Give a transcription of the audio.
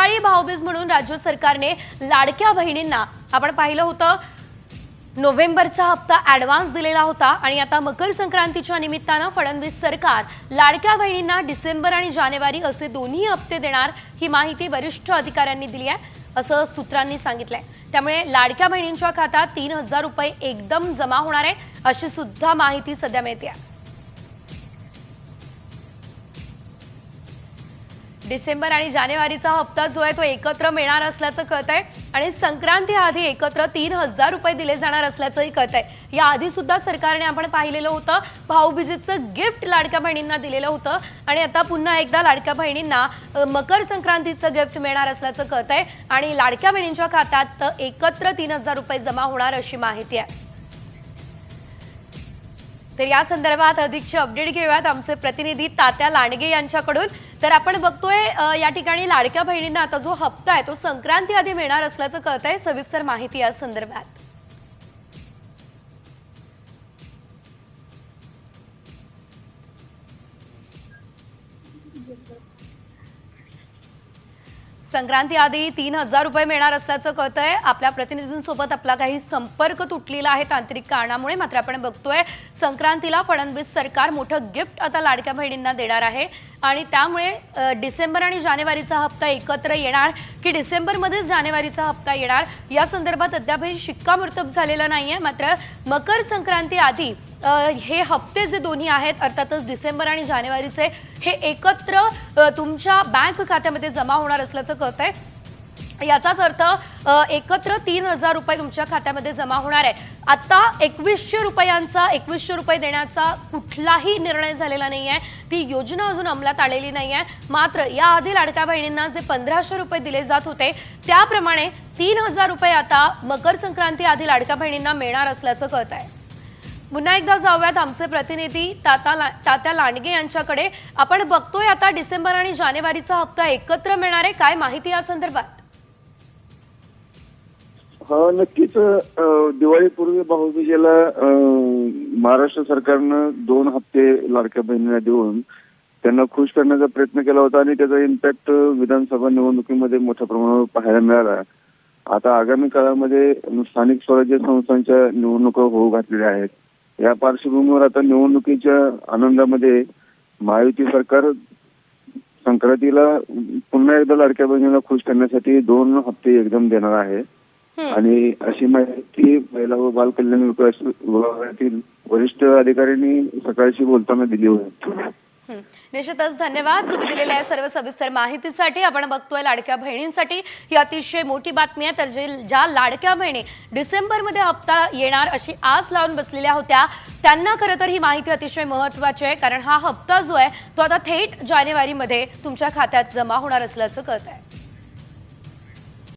दिवाळी भाऊबीज म्हणून राज्य सरकारने लाडक्या बहिणींना आपण पाहिलं होतं नोव्हेंबरचा हप्ता ऍडव्हान्स दिलेला होता आणि आता मकर संक्रांतीच्या निमित्तानं फडणवीस सरकार लाडक्या बहिणींना डिसेंबर आणि जानेवारी असे दोन्ही हप्ते देणार ही माहिती वरिष्ठ अधिकाऱ्यांनी दिली आहे असं सूत्रांनी सांगितलंय. त्यामुळे लाडक्या बहिणींच्या खात्यात तीन हजार रुपये एकदम जमा होणार आहे अशी सुद्धा माहिती सध्या मिळते आहे. डिसेंबर आणि जानेवारीचा हप्ता जो आहे तो एकत्र मिळणार असल्याचं कळत आहे आणि संक्रांती आधी एकत्र तीन हजार रुपये दिले जाणार असल्याचंही कळत आहे. या आधी सुद्धा सरकारने आपण पाहिलेलं होतं भाऊबीजेचं गिफ्ट लाडक्या बहिणींना दिलेलं होतं आणि आता पुन्हा एकदा लाडक्या बहिणींना मकर संक्रांतीचं गिफ्ट मिळणार असल्याचं कळत आहे आणि लाडक्या बहिणींच्या खात्यात एकत्र तीन हजार रुपये जमा होणार अशी माहिती आहे. तर या संदर्भात अधिकचे अपडेट घेऊयात आमचे प्रतिनिधी तात्या लांडगे यांच्याकडून. तर आपण बघतोय या ठिकाणी लाडक्या बहिणींना आता जो हप्ता आहे तो संक्रांती आधी मिळणार असल्याचं कळत आहे सविस्तर माहिती या संदर्भात. संक्रांती आधी तीन हजार रुपये मिळणार असल्याचं कळतंय. आपल्या प्रतिनिधींसोबत आपला काही संपर्क तुटलेला आहे तांत्रिक कारणामुळे. मात्र आपण बघतोय संक्रांतीला फडणवीस सरकार मोठं गिफ्ट आता लाडक्या बहिणींना देणार आहे. आणि त्यामुळे डिसेंबर आणि जानेवारीचा हप्ता एकत्र येणार की डिसेंबरमध्येच जानेवारीचा हप्ता येणार? या संदर्भात अद्यापही शिक्कामोर्तब झालेला नाहीये. मात्र मकर संक्रांती आधी हे हप्ते जे दोन्ही आहेत अर्थातच डिसेंबर आणि जानेवारीचे हे एकत्र तुमच्या बँक खात्यामध्ये जमा होणार असल्याचं कळत आहे याचाच अर्थ एकत्र तीन हजार रुपये तुमच्या खात्यामध्ये जमा होणार आहे. आता एकवीसशे रुपयांचा एकवीसशे रुपये देण्याचा कुठलाही निर्णय झालेला नाही आहे ती योजना अजून अंमलात आलेली नाही आहे मात्र याआधी लाडक्या बहिणींना जे पंधराशे रुपये दिले जात होते त्याप्रमाणे तीन हजार रुपये आता मकर संक्रांती आधी लाडक्या बहिणींना मिळणार असल्याचं कळत आहे पुन्हा एकदा जाऊयात आमचे प्रतिनिधी ताता ला- तात्या लांडगे यांच्याकडे. आपण बघतोय आता डिसेंबर आणि जानेवारीचा हप्ता एकत्र मिळणार आहे. काय माहिती या संदर्भात? हा नक्कीच. दिवाळीपूर्वी भाऊबीजेला महाराष्ट्र सरकारनं दोन हप्ते लाडक्या बहिणीला देऊन त्यांना खुश करण्याचा प्रयत्न केला होता आणि त्याचा इम्पॅक्ट विधानसभा निवडणुकीमध्ये मोठ्या प्रमाणावर पाहायला मिळाला. आता आगामी काळामध्ये स्थानिक स्वराज्य संस्थांच्या निवडणुका होऊ घातलेल्या आहेत. या पार्श्वभूमीवर आता निवडणुकीच्या आनंदामध्ये महायुती सरकार संक्रांतीला पुन्हा एकदा लाडक्या बहिणीला खुश करण्यासाठी दोन हप्ते एकदम देणार आहे. आणि अशी माहिती महिला व बाल कल्याण विकास विभागातील वरिष्ठ अधिकाऱ्यांनी सकाळशी बोलताना दिली होती. निश्चितच धन्यवाद. तुम्ही दिलेल्या या सर्व सविस्तर माहितीसाठी आपण बघतोय लाडक्या बहिणींसाठी. ही अतिशय मोठी बातमी आहे. तर जे ज्या लाडक्या बहिणी डिसेंबरमध्ये हप्ता येणार अशी आस लावून बसलेल्या होत्या त्यांना खरं तर ही माहिती अतिशय महत्वाची आहे. कारण हा हप्ता जो आहे तो आता थेट जानेवारीमध्ये तुमच्या खात्यात जमा होणार असल्याचं कळत आहे